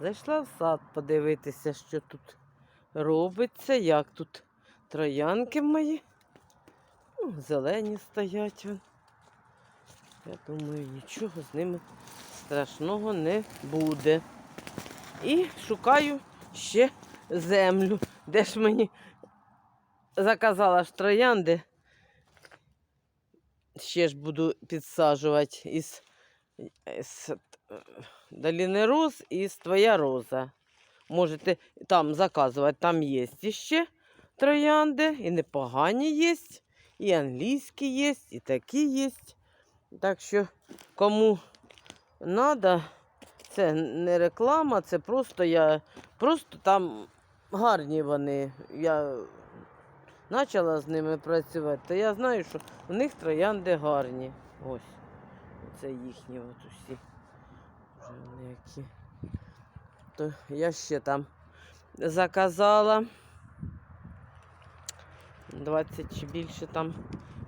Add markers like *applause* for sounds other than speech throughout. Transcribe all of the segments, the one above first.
Зайшла в сад подивитися, що тут робиться, як тут троянки мої. Ну, зелені стоять. Я думаю, нічого з ними страшного не буде. І шукаю ще землю, де ж мені заказала ж троянди. Ще ж буду підсаджувати із, із долини роз і твоя роза. Можете там заказувати, там є іще троянди, і непогані є, і англійські є, і такі є. Так що, кому треба, це не реклама, це просто я. Просто там гарні вони. Я почала з ними працювати, то я знаю, що у них троянди гарні. Ось. Це їхні от усі. Які. То я ще там заказала. 20 чи більше там.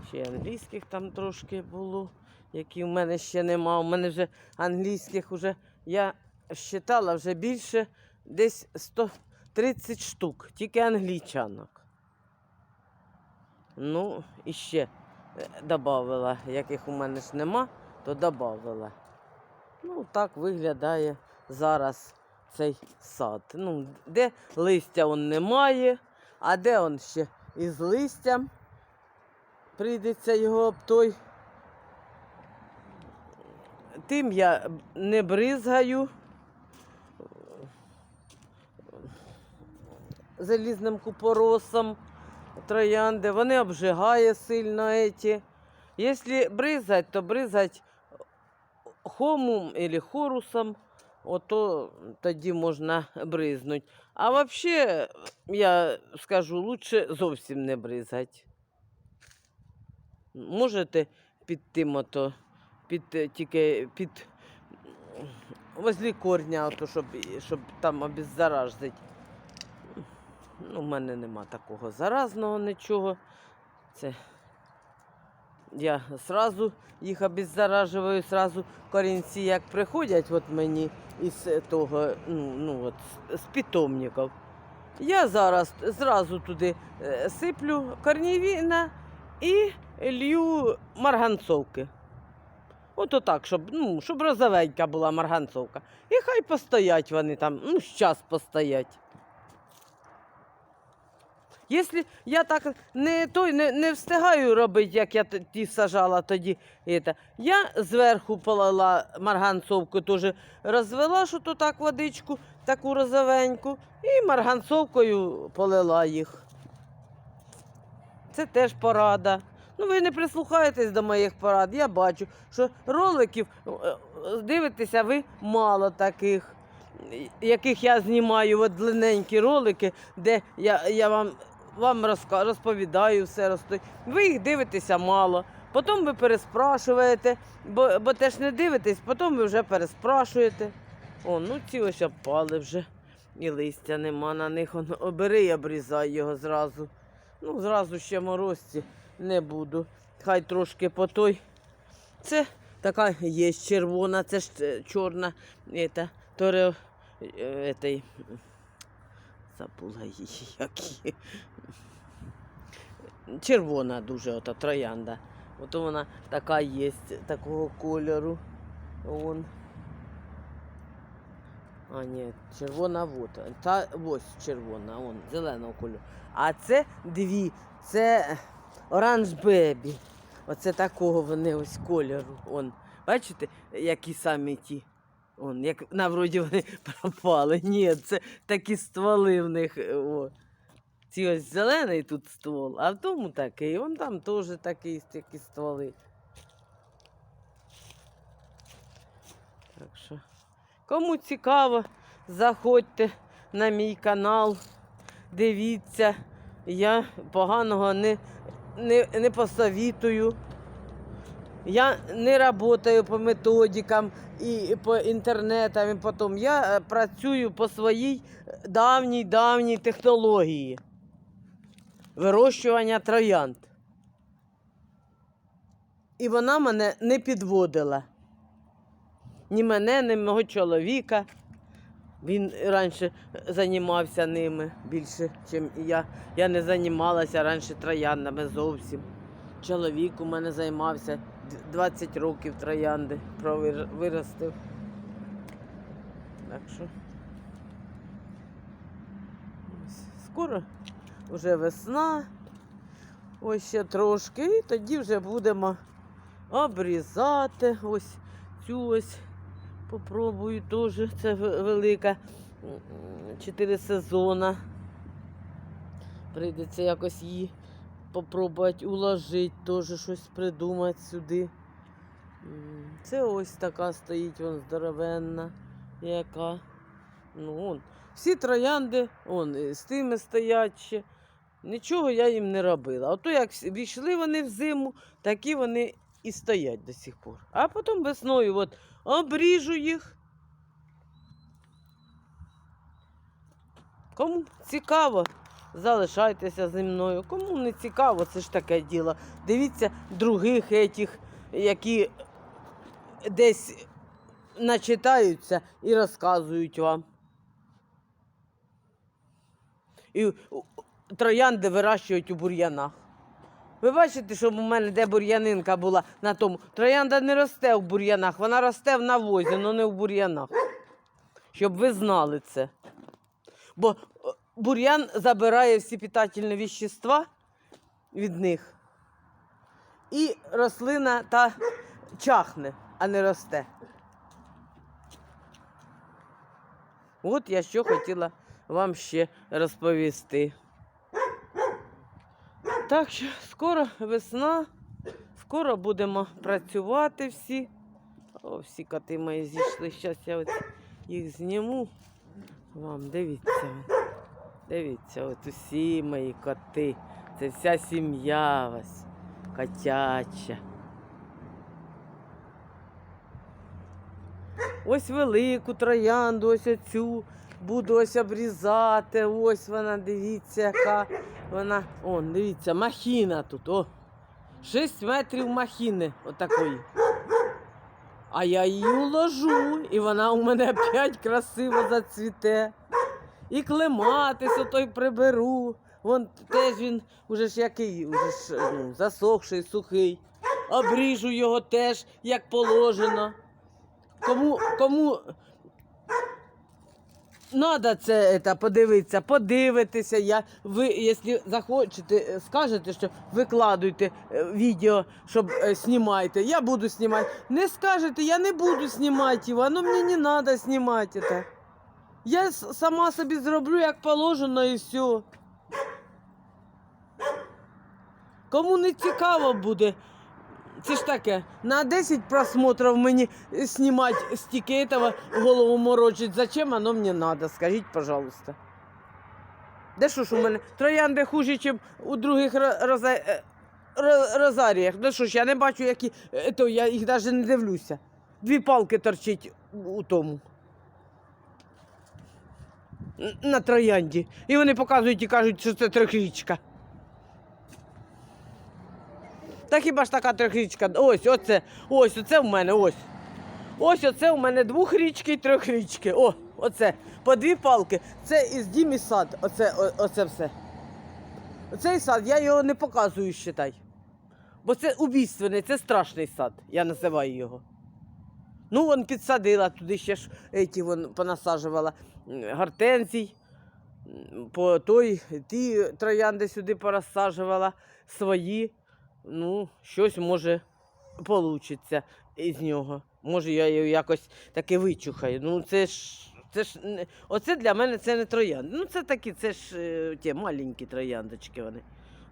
Ще англійських там трошки було, які в мене ще нема. У мене вже англійських вже я вважала вже більше десь 130 штук, тільки англійчанок. Ну, і ще додавала, яких у мене ж нема, то додавала. Ну, так виглядає зараз цей сад. Ну, де листя он немає, а де он ще із листям. Прийдеться його об той. Тим я не бризгаю залізним купоросом троянди. Вони обжигає сильно. Якщо бризать, то бризать хомум або хорусом, ото тоді можна бризнути. А взагалі, я скажу, лучше зовсім не бризати. Можете під тим ото, під тільки під возле корня, ото, щоб, щоб там обеззаражити. Ну, в мене нема такого заразного нічого. Це я сразу їх обеззаражую, сразу корінці, як приходять от мені із того, ну, ну от, з- питомників. Я зараз зразу туди е, сиплю корнівіна і лью марганцовки. Ото так, щоб, ну, щоб розовенька була марганцовка. І хай постоять вони там, ну, час постоять. Якщо я так не, той, не, не встигаю робити, як я ті сажала тоді, это, я зверху полила марганцовку, теж розвела, що то так водичку, таку розовеньку, і марганцовкою полила їх. Це теж порада. Ну, ви не прислухаєтесь до моїх порад. Я бачу, що роликів е, е, дивитеся ви мало таких, яких я знімаю, от длинненькі ролики, де я, я вам, вам розповідаю все. розто- Ви їх дивитеся мало. Потім ви переспрашуєте, бо, бо теж не дивитесь, потім ви вже переспрашуєте. О, ну ці ось опали вже. І листя нема на них. Обери і обрізай його зразу. Ну, зразу ще морозці не буду. Хай трошки по той. Це така є червона, це ж е, чорна. Ета, торе, е, етей, забула її, як її. Червона дуже ота троянда. Ото вона така є, такого кольору. Вон. А, ні, червона вот. Та ось червона, вон, зеленого кольору. А це дві. Це оранж бебі. Оце такого вони ось кольору. Он. Бачите, які самі ті. Он, як на вроді вони *laughs* пропали. Ні, це такі стволи в них. е, О. Ці ось зелений тут ствол, а в тому такий. Вон там теж такий, такі стволи. Так що, кому цікаво, заходьте на мій канал, дивіться. Я поганого не, не, не посовітую. Я не працюю по методикам і по інтернетам. І потім. Я е, працюю по своїй давній давній технології вирощування троянд. І вона мене не підводила. Ні мене, ні мого чоловіка. Він раніше займався ними більше, ніж я. Я не займалася раніше трояндами зовсім. Чоловік у мене займався 20 років троянди виростив. Так що. ось, Скоро вже весна. Ось ще трошки, і тоді вже будемо обрізати. Ось цю ось попробую теж. Це велика. Чотири сезона. Прийдеться якось її попробувати уложити, теж щось придумати сюди. Це ось така стоїть, вон здоровенна, яка. Ну, он. Всі троянди, он, з тими стоять ще. Нічого я їм не робила. Ото як війшли вони в зиму, такі вони і стоять до сих пор. А потім весною от, обріжу їх. Кому цікаво, залишайтеся зі мною. Кому не цікаво, це ж таке діло. Дивіться других етіх, які десь начитаються і розказують вам. І троянди вирощують у бур'янах. Ви бачите, що в мене де бур'янинка була на тому. Троянда не росте в бур'янах, вона росте в навозі, але не в бур'янах. Щоб ви знали це. Бо бур'ян забирає всі питательні віщества від них. І рослина та чахне, а не росте. От я що хотіла вам ще розповісти. Так що скоро весна, скоро будемо працювати всі. О, всі коти мої зійшли. Зараз я от їх зніму. Вам дивіться. Дивіться, от усі мої коти. Це вся сім'я вас. Котяча. Ось велику троянду, ось оцю буду ось обрізати. Ось вона, дивіться, яка вона. О, дивіться, махіна тут. О. 6 метрів махіни отакої. А я її уложу, і вона у мене *laughs* опять красиво зацвіте. І клематис отой приберу. Вон теж він уже ж який, уже ж ну, засохший, сухий. Обріжу його теж, як положено. Кому, кому надо це, це подивитися, подивитися. Я, ви, якщо захочете, скажете, що викладуйте е, відео, щоб е, знімайте, я буду знімати. Не скажете, я не буду знімати його, воно мені не треба знімати. Я сама собі зроблю, як положено, і все. Кому не цікаво буде, це ж таке, на 10 просмотрів мені знімати стільки этого, голову морочить. Зачем оно мені надо? Скажіть, пожалуйста. Де що ж у мене? Троянди хуже, ніж у других роза... е, розаріях. Ну що ж, я не бачу, які. е, То я їх навіть не дивлюся. Дві палки торчить у тому. На троянді. І вони показують і кажуть, що це трьохрічка. Та хіба ж така трьохрічка? Ось, оце, ось, оце в мене, ось. Ось оце у мене двохрічки і трьохрічки. О, оце. По дві палки. Це із дім і сад. Оце, о, оце все. Оцей сад, я його не показую, считай. Бо це убійственний, це страшний сад, я називаю його. Ну, вон підсадила туди ще ж еті, вон понасаджувала гортензій. По той, ті троянди сюди порозсаджувала свої. Ну, щось може получиться із нього. Може, я його якось таки вичухаю. Ну, це ж. Це ж оце для мене це не троянди. Ну, це такі, це ж е, ті маленькі трояндочки вони.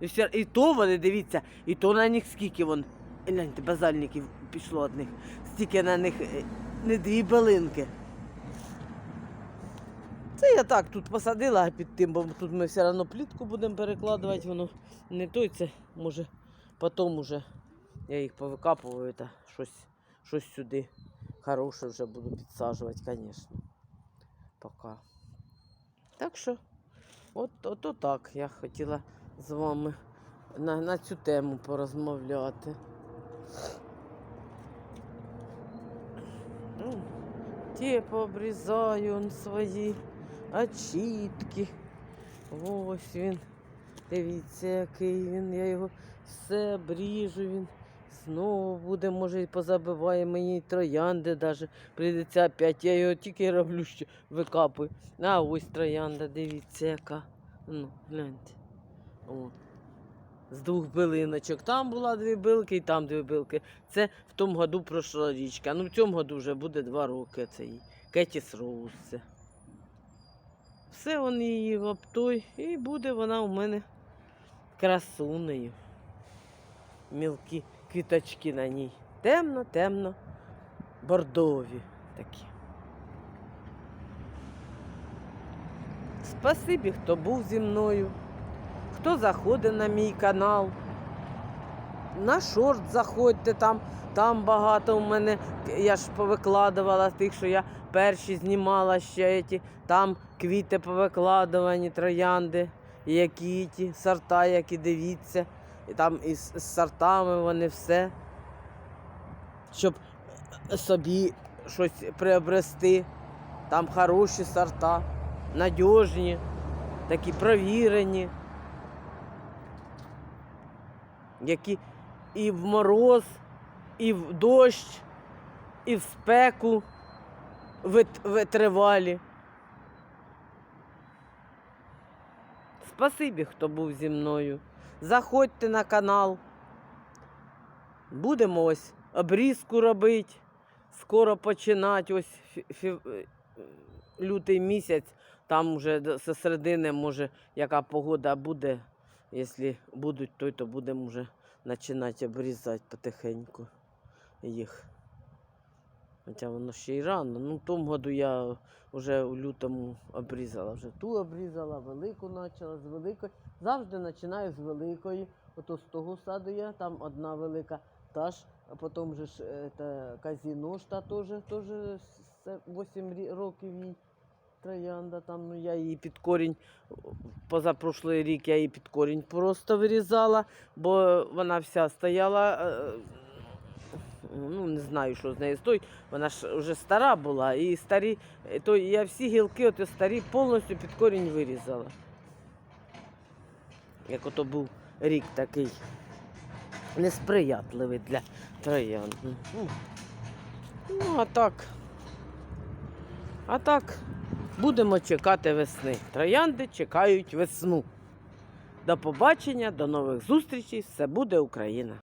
І, все, і то вони, дивіться, і то на них скільки вон. Гляньте, базальників пішло одних. Стільки на них е, не дві балинки. Це я так тут посадила під тим, бо тут ми все одно плітку будемо перекладувати, воно не той, це може потім уже я їх повикапую та щось, щось сюди хороше вже буду підсаджувати, звісно. Пока. Так що, от, от, от так я хотіла з вами на, на цю тему порозмовляти. Ну, Ті пообрізаю он свої очітки. Ось він. Дивіться, який він. Я його все обріжу. Він знову буде, може, і позабиває мені троянди даже. Прийдеться опять. Я його тільки роблю, що викапую. А ось троянда, дивіться, яка. Ну, гляньте. О. З двох билиночок. Там була дві билки і там дві билки. Це в тому году пройшла річка. Ну в цьому году вже буде два роки. Це їй. Кетіс Роуз. Все вони її в той, і буде вона у мене красунею. Мілкі квіточки на ній. Темно, темно, бордові такі. Спасибі, хто був зі мною, хто заходить на мій канал. На шорт заходьте там, там багато у мене. Я ж повикладувала тих, що я перші знімала ще ті, там квіти повикладувані, троянди, які ті, сорта, які дивіться. І там із сортами вони все. Щоб собі щось приобрести. Там хороші сорта, надіжні, такі провірені, які і в мороз, і в дощ, і в спеку вит- витривалі. Спасибі, хто був зі мною. Заходьте на канал. Будемо ось обрізку робити. Скоро починати. Ось фі- лютий місяць. Там вже до- середини, може, яка погода буде. Якщо будуть, то, то будемо вже починати обрізати потихеньку їх. Хоча воно ще й рано. Ну, в тому году я вже у лютому обрізала. Вже ту обрізала, велику почала з великої. Завжди починаю з великої. Ото з того саду я, там одна велика, та ж, а потім же ж е, казіно ж та теж, теж 8 років їй троянда там, ну я її під корінь, позапрошлий рік я її під корінь просто вирізала, бо вона вся стояла. е, Ну, не знаю, що з нею стоїть. Вона ж вже стара була, і старі, то я всі гілки, от старі, повністю під корінь вирізала. Як ото був рік такий несприятливий для троянд. Ну, а так. А так, будемо чекати весни. Троянди чекають весну. До побачення, до нових зустрічей. Все буде Україна!